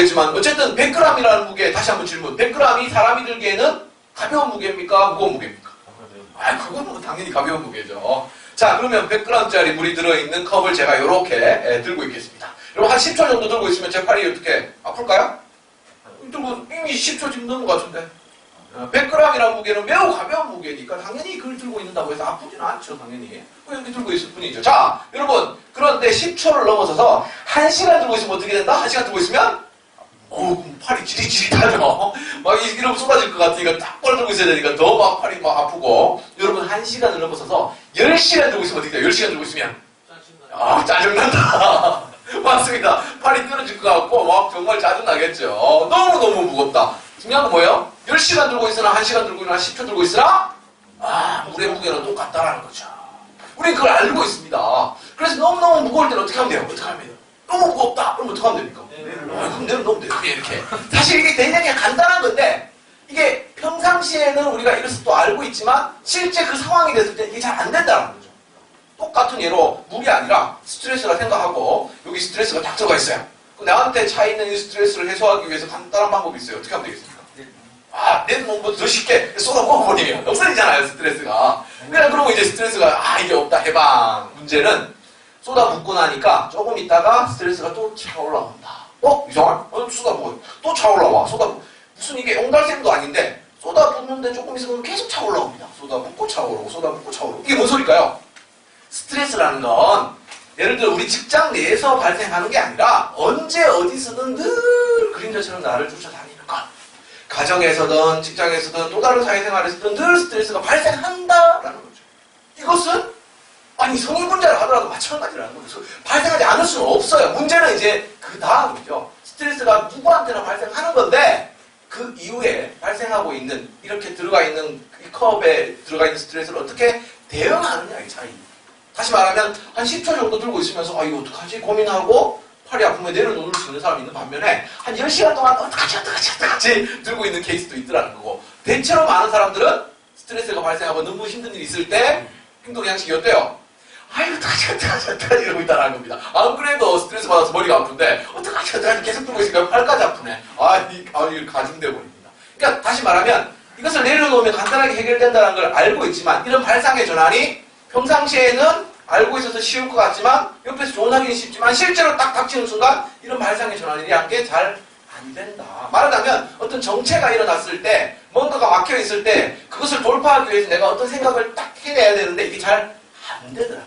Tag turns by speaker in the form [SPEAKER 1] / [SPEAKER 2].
[SPEAKER 1] 모르겠지만 어쨌든 100g이라는 무게 다시 한번 질문 100g이 사람이 들기에는 가벼운 무게입니까? 무거운 무게입니까? 아 그건 뭐 당연히 가벼운 무게죠 자 그러면 100g짜리 물이 들어있는 컵을 제가 이렇게 들고 있겠습니다 여러분 한 10초 정도 들고 있으면 제 팔이 어떻게 아플까요? 들고 이미 10초 지금 넘은 것 같은데 100g이라는 무게는 매우 가벼운 무게니까 당연히 그걸 들고 있는다고 해서 아프지는 않죠 당연히 그냥 이렇게 들고 있을 뿐이죠 자 여러분 그런데 10초를 넘어서서 1시간 들고 있으면 어떻게 된다? 1시간 들고 있으면 어우 팔이 지릿지릿하죠. 막 이- 이러면 쏟아질 것 같으니까 딱 벌 들고 있어야 되니까 더 막 팔이 막 아프고. 여러분 1시간을 넘어서서 10시간 들고 있으면 어떻게 돼요? 10시간 들고 있으면? 아 짜증난다. 맞습니다. 팔이 떨어질 것 같고 막 정말 짜증나겠죠. 너무너무 무겁다. 중요한 건 뭐예요? 10시간 들고 있으나 1시간 들고 있으나 10초 들고 있으나 아 물의 무게는 똑같다라는 거죠. 우린 그걸 알고 있습니다. 그래서 너무너무 무거울 때는 어떻게 하면 돼요? 어떻게 하면 돼요? 너무 무겁다 그럼 어떻게 하면 됩니까? 아, 그럼 내려놓으면 돼요 이렇게 사실 이게 굉장히 간단한 건데 이게 평상시에는 우리가 이래서 또 알고 있지만 실제 그 상황이 됐을 때 이게 잘 안 된다는 거죠 똑같은 예로 물이 아니라 스트레스라 생각하고 여기 스트레스가 딱 들어가 있어요. 그럼 나한테 차 있는 이 스트레스를 해소하기 위해서 간단한 방법이 있어요. 어떻게 하면 되겠습니까? 아, 내 몸보다 더 쉽게 쏟아부어 버리면 없어지잖아요, 스트레스가. 그냥 그러고 이제 스트레스가 아 이게 없다 해방. 문제는 쏟아붓고 나니까 조금 있다가 스트레스가 또 차올라온다. 어 이상할? 어 쏟아부어 또 차올라와. 쏟아 무슨 이게 옹달샘도 아닌데 쏟아붓는데 조금 있으면 계속 차올라옵니다. 쏟아붓고 차오르고 쏟아붓고 차오르고 이게 뭔 소리일까요? 스트레스라는 건 예를 들어 우리 직장 내에서 발생하는 게 아니라 언제 어디서든 늘 그림자처럼 나를 쫓아다니는 것. 가정에서든 직장에서든 또 다른 사회생활에서든 늘 스트레스가 발생한다라는 거죠. 이것은 아니 성인군자를 하더라도 마찬가지라는 거죠. 발생하지 않을 수는 없어요. 문제는 이제 그 다음이죠. 스트레스가 누구한테나 발생하는 건데 그 이후에 발생하고 있는 이렇게 들어가 있는 이 컵에 들어가 있는 스트레스를 어떻게 대응하느냐의 차이. 다시 말하면 한 10초 정도 들고 있으면서 아 이거 어떡하지 고민하고 팔이 아프면 내려놓을 수 있는 사람이 있는 반면에 한 10시간 동안 어떡하지 어떡하지 어떡하지 들고 있는 케이스도 있더라는 거고 대체로 많은 사람들은 스트레스가 발생하고 너무 힘든 일이 있을 때 행동 양식이 어때요? 아유 어떡하지 어떡하지 어떡하지 이러고 있다는 겁니다 안 그래도 스트레스 받아서 머리가 아픈데 어떡하지 어떡하지 계속 들고 있으니까 팔까지 아프네 아 이 아, 이거 가중돼 버립니다 그러니까 다시 말하면 이것을 내려놓으면 간단하게 해결된다는 걸 알고 있지만 이런 발상의 전환이 평상시에는 알고 있어서 쉬울 것 같지만 옆에서 조언하기는 쉽지만 실제로 딱 닥치는 순간 이런 발상의 전환이란 게 잘 안 된다. 말하자면 어떤 정체가 일어났을 때 뭔가가 막혀 있을 때 그것을 돌파하기 위해서 내가 어떤 생각을 딱 해내야 되는데 이게 잘 안 되더라고.